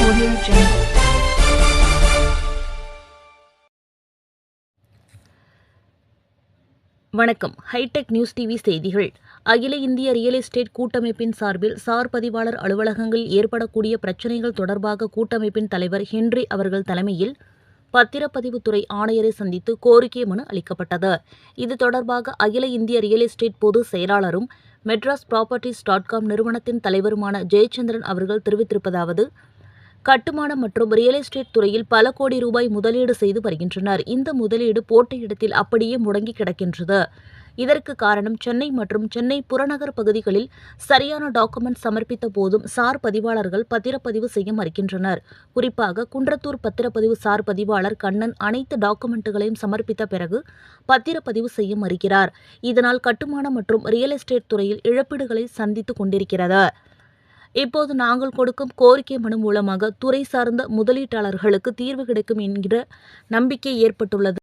Audio Jungle. வணக்கம் hitech news TV செய்திகள் அகில இந்திய ரியல் எஸ்டேட் கூட்டமைப்பின் சார்பில் சார் பதிவாளர் அலுவலகங்களில் ஏற்படக்கூடிய பிரச்சினைகள் தொடர்பாக கூட்டமைப்பின் தலைவர் ஹென்றி அவர்கள் தலைமையில் பத்திரப்பதிவுத்துறை ஆணையரை சந்தித்து கோரிக்கை மனு அளிக்கப்பட்டது இது தொடர்பாக அகில இந்திய ரியல் எஸ்டேட் பொதுச் செயலாளரும் மெட்ராஸ் ப்ராப்பர்ட்டிஸ் டாட் காம் நிறுவனத்தின் தலைவருமான ஜெயச்சந்திரன் அவர்கள் தெரிவித்திருப்பதாவது கட்டுமானம் மற்றும் ரியல் எஸ்டேட் துறையில் பல கோடி ரூபாய் முதலீடு செய்து வருகின்றனர். இந்த முதலீடு போட்ட இடத்தில் அப்படியே முடங்கி கிடக்கின்றது. இதற்கு காரணம் சென்னை மற்றும் சென்னை புறநகர் பகுதிகளில் சரியான டாக்குமெண்ட் சமர்ப்பித்த போதும் சார் பதிவாளர்கள் பத்திரப்பதிவு செய்ய மறுக்கின்றனர். குறிப்பாக குன்றத்தூர் பத்திரப்பதிவு சார் பதிவாளர் கண்ணன் அனைத்து டாக்குமெண்ட்டுகளையும் சமர்ப்பித்த பிறகு பத்திரப்பதிவு செய்ய மறுக்கிறார். இதனால் கட்டுமானம் மற்றும் ரியல் எஸ்டேட் துறையில் இழப்பீடுகளை சந்தித்துக் கொண்டிருக்கிறது. இப்போது நாங்கள் கொடுக்கும் கோரிக்கை மனு மூலமாக துறை சார்ந்த முதலீட்டாளர்களுக்கு தீர்வு கிடைக்கும் என்கிற நம்பிக்கை ஏற்பட்டுள்ளது.